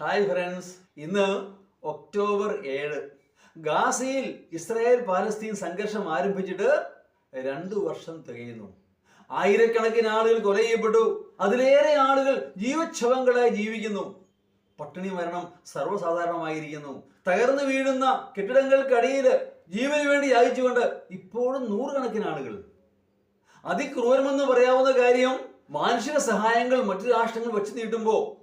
Hi friends. ഇന്ന് October ഏഴ്. ഗാസയിൽ ഇസ്രായേൽ പാലസ്തീൻ സംഘർഷം ആരംഭിച്ചിട്ട് രണ്ടു വർഷം തികയുന്നു. ആയിരക്കണക്കിന് ആളുകൾ കൊല ചെയ്യപ്പെട്ടു. അതിലേറെ ആളുകൾ ജീവച്ഛവങ്ങളായി ജീവിക്കുന്നു. പട്ടിണി മരണം സർവസാധാരണമായിരിക്കുന്നു. തകർന്നു വീഴുന്ന കെട്ടിടങ്ങൾക്കടിയിൽ ജീവന് വേണ്ടി യാചിച്ചുകൊണ്ട് ഇപ്പോഴും നൂറുകണക്കിന് ആളുകൾ. അതിക്രൂരമെന്ന് പറയാവുന്ന കാര്യം മാനുഷിക സഹായങ്ങൾ മറ്റു രാഷ്ട്രങ്ങൾ വെച്ച് നീട്ടുമ്പോൾ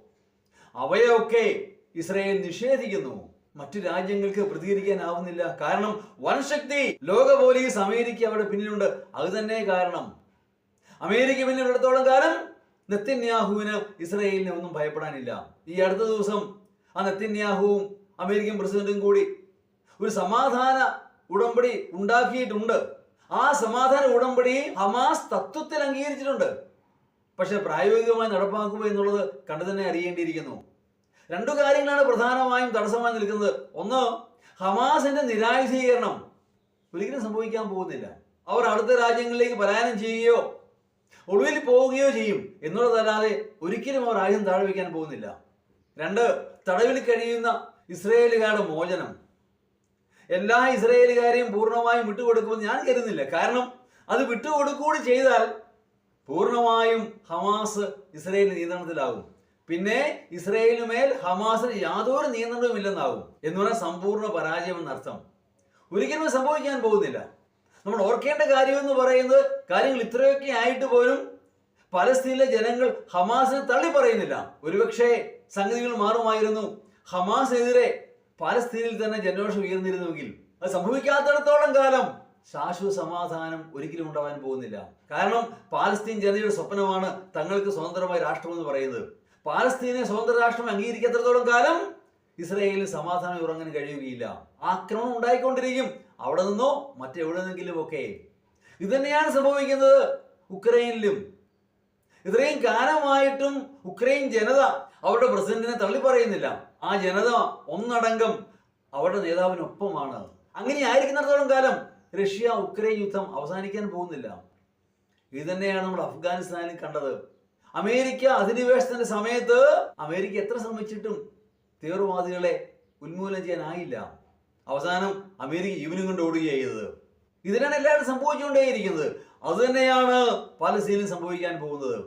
അവയൊക്കെ ഇസ്രയേൽ നിഷേധിക്കുന്നു. മറ്റു രാജ്യങ്ങൾക്ക് പ്രതികരിക്കാനാവുന്നില്ല. കാരണം വൻശക്തി ലോക പോലീസ് അമേരിക്ക അവിടെ പിന്നിലുണ്ട്. അത് തന്നെ കാരണം. അമേരിക്ക പിന്നിലുള്ളിടത്തോളം കാലം നെത്തന്യാഹുവിന് ഇസ്രയേലിനെ ഒന്നും ഭയപ്പെടാനില്ല. ഈ അടുത്ത ദിവസം ആ നെത്തന്യാഹുവും അമേരിക്കൻ പ്രസിഡന്റും കൂടി ഒരു സമാധാന ഉടമ്പടി ഉണ്ടാക്കിയിട്ടുണ്ട്. ആ സമാധാന ഉടമ്പടി ഹമാസ് തത്വത്തിൽ അംഗീകരിച്ചിട്ടുണ്ട്. പക്ഷെ പ്രായോഗികമായി നടപ്പാക്കുക എന്നുള്ളത് കണ്ടു തന്നെ അറിയേണ്ടിയിരിക്കുന്നു. രണ്ടു കാര്യങ്ങളാണ് പ്രധാനമായും തടസ്സമായി നിൽക്കുന്നത്. ഒന്ന് ഹമാസിന്റെ നിരായുധീകരണം ഒരിക്കലും സംഭവിക്കാൻ പോകുന്നില്ല. അവർ അടുത്ത രാജ്യങ്ങളിലേക്ക് പലായനം ചെയ്യുകയോ ഒടുവിൽ പോവുകയോ ചെയ്യും എന്നുള്ളതല്ലാതെ ഒരിക്കലും അവർ ആയുധം താഴെ വയ്ക്കാൻ പോകുന്നില്ല. രണ്ട് തടവിൽ കഴിയുന്ന ഇസ്രയേലുകാരുടെ മോചനം. എല്ലാ ഇസ്രയേലുകാരെയും പൂർണമായും വിട്ടുകൊടുക്കുമെന്ന് ഞാൻ കരുതുന്നില്ല. കാരണം അത് വിട്ടുകൊടുക്കൂടി ചെയ്താൽ പൂർണമായും ഹമാസ് ഇസ്രയേൽ നിയന്ത്രണത്തിലാകും. പിന്നെ ഇസ്രയേലിന് മേൽ ഹമാസിന് യാതൊരു നിയന്ത്രണവും ഇല്ലെന്നാകും എന്ന് പറഞ്ഞാൽ സമ്പൂർണ പരാജയം എന്നർത്ഥം ഒരിക്കലും സംഭവിക്കാൻ പോകുന്നില്ല. നമ്മൾ ഓർക്കേണ്ട കാര്യം എന്ന് പറയുന്നത് കാര്യങ്ങൾ ഇത്രയൊക്കെ ആയിട്ട് പോലും പലസ്തീനിലെ ജനങ്ങൾ ഹമാസിനെ തള്ളി പറയുന്നില്ല. ഒരുപക്ഷെ സംഗതികൾ മാറുമായിരുന്നു. ഹമാസിനെതിരെ പലസ്തീനിൽ തന്നെ ജനരോഷം ഉയർന്നിരുന്നുവെങ്കിൽ അത് സംഭവിക്കാത്തിടത്തോളം കാലം ശാശ്വത സമാധാനം ഒരിക്കലും ഉണ്ടാവാൻ പോകുന്നില്ല. കാരണം പാലസ്തീൻ ജനതയുടെ സ്വപ്നമാണ് തങ്ങൾക്ക് സ്വതന്ത്രമായ രാഷ്ട്രം എന്ന് പറയുന്നത്. പാലസ്തീനെ സ്വതന്ത്ര രാഷ്ട്രം അംഗീകരിക്കാത്തടത്തോളം കാലം ഇസ്രായേലിൽ സമാധാനം ഉറങ്ങാൻ കഴിയുകയില്ല. ആക്രമണം ഉണ്ടായിക്കൊണ്ടിരിക്കും. അവിടെ നിന്നോ മറ്റെവിടെ നിന്നെങ്കിലും ഒക്കെ. ഇത് തന്നെയാണ് സംഭവിക്കുന്നത് ഉക്രൈനിലും. ഇത്രയും കാലമായിട്ടും ഉക്രൈൻ ജനത അവരുടെ പ്രസിഡന്റിനെ തള്ളി പറയുന്നില്ല. ആ ജനത ഒന്നടങ്കം അവരുടെ നേതാവിനൊപ്പമാണ്. അങ്ങനെ ആയിരിക്കുന്നിടത്തോളം കാലം റഷ്യ ഉക്രൈൻ യുദ്ധം അവസാനിക്കാൻ പോകുന്നില്ല. ഇത് തന്നെയാണ് നമ്മൾ അഫ്ഗാനിസ്ഥാനിൽ കണ്ടത്. അമേരിക്ക അധിനിവേശത്തിന്റെ സമയത്ത് അമേരിക്ക എത്ര ശ്രമിച്ചിട്ടും തീവ്രവാദികളെ ഉന്മൂലനം ചെയ്യാനായില്ല. അവസാനം അമേരിക്ക ജീവനും കൊണ്ട് ഓടുകയാണ് ചെയ്തത്. ഇതിനാണ് എല്ലാവരും സംഭവിച്ചുകൊണ്ടേയിരിക്കുന്നത്. അത് തന്നെയാണ് പലസ്തീനിൽ സംഭവിക്കാൻ പോകുന്നത്.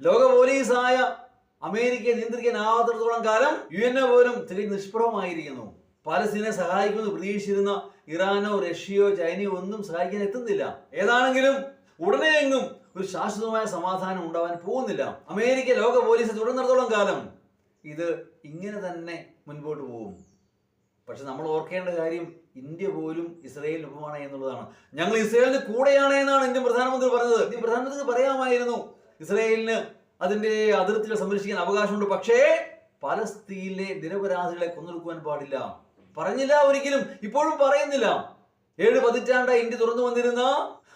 ലോക പോലീസായ അമേരിക്കയെ നിയന്ത്രിക്കാനാവാത്തിടത്തോളം കാലം യു എൻ എ പോലും തികഞ്ഞ നിഷ്പ്രഭമായിരിക്കുന്നു. പാലസ്തീനെ സഹായിക്കുമെന്ന് പ്രതീക്ഷിച്ചിരുന്ന ഇറാനോ റഷ്യയോ ചൈനയോ ഒന്നും സഹായിക്കാൻ എത്തുന്നില്ല. ഏതാണെങ്കിലും ഉടനെ എങ്ങും ഒരു ശാശ്വതമായ സമാധാനം ഉണ്ടാവാൻ പോകുന്നില്ല. അമേരിക്ക ലോക പോലീസ് തുടർന്നിടത്തോളം കാലം ഇത് ഇങ്ങനെ തന്നെ മുൻപോട്ട് പോകും. പക്ഷെ നമ്മൾ ഓർക്കേണ്ട കാര്യം ഇന്ത്യ പോലും ഇസ്രയേലിനൊപ്പമാണ് എന്നുള്ളതാണ്. ഞങ്ങൾ ഇസ്രയേലിന് കൂടെയാണ് എന്നാണ് ഇന്ത്യൻ പ്രധാനമന്ത്രി പറഞ്ഞത്. ഇന്ത്യൻ പ്രധാനമന്ത്രിക്ക് പറയാമായിരുന്നു ഇസ്രയേലിന് അതിന്റെ അതിർത്തികൾ സംരക്ഷിക്കാൻ അവകാശമുണ്ട്. പക്ഷേ പലസ്തീനിലെ നിരപരാധികളെ കൊന്നൊടുക്കുവാൻ പാടില്ല. പറഞ്ഞില്ല ഒരിക്കലും. ഇപ്പോഴും പറയുന്നില്ല. ഏഴ് പതിറ്റാണ്ടായി ഇന്ത്യ തുറന്നു വന്നിരുന്ന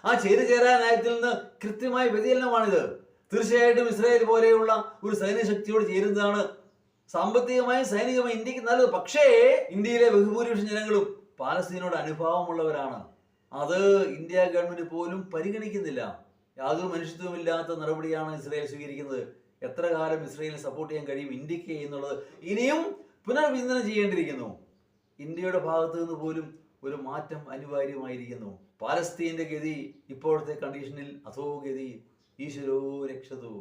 ആ ചേരുചേരാ നയത്തിൽ നിന്ന് കൃത്യമായ വ്യതിചലനമാണിത്. തീർച്ചയായിട്ടും ഇസ്രായേൽ പോലെയുള്ള ഒരു സൈനിക ശക്തിയോട് ചേരുന്നതാണ്. സാമ്പത്തികമായും സൈനികമായും ഇന്ത്യയ്ക്ക് നല്ലത്. പക്ഷേ ഇന്ത്യയിലെ ബഹുഭൂരിപക്ഷ ജനങ്ങളും പാലസ്തീനോട് അനുഭാവമുള്ളവരാണ്. അത് ഇന്ത്യ ഗവൺമെന്റ് പോലും പരിഗണിക്കുന്നില്ല. യാതൊരു മനുഷ്യത്വമില്ലാത്ത നടപടിയാണ് ഇസ്രായേൽ സ്വീകരിക്കുന്നത്. എത്ര കാലം ഇസ്രായേലിനെ സപ്പോർട്ട് ചെയ്യാൻ കഴിയും ഇന്ത്യയ്ക്ക് എന്നുള്ളത് ഇനിയും പുനർവിചിന്തനം ചെയ്യേണ്ടിയിരിക്കുന്നു. ഇന്ത്യയുടെ ഭാഗത്തു നിന്ന് പോലും ഒരു മാറ്റം അനിവാര്യമായിരിക്കുന്നു. പാലസ്തീന്റെ ഗതി ഇപ്പോഴത്തെ കണ്ടീഷനിൽ അധോഗതി ഈശ്വരോ രക്ഷതോ.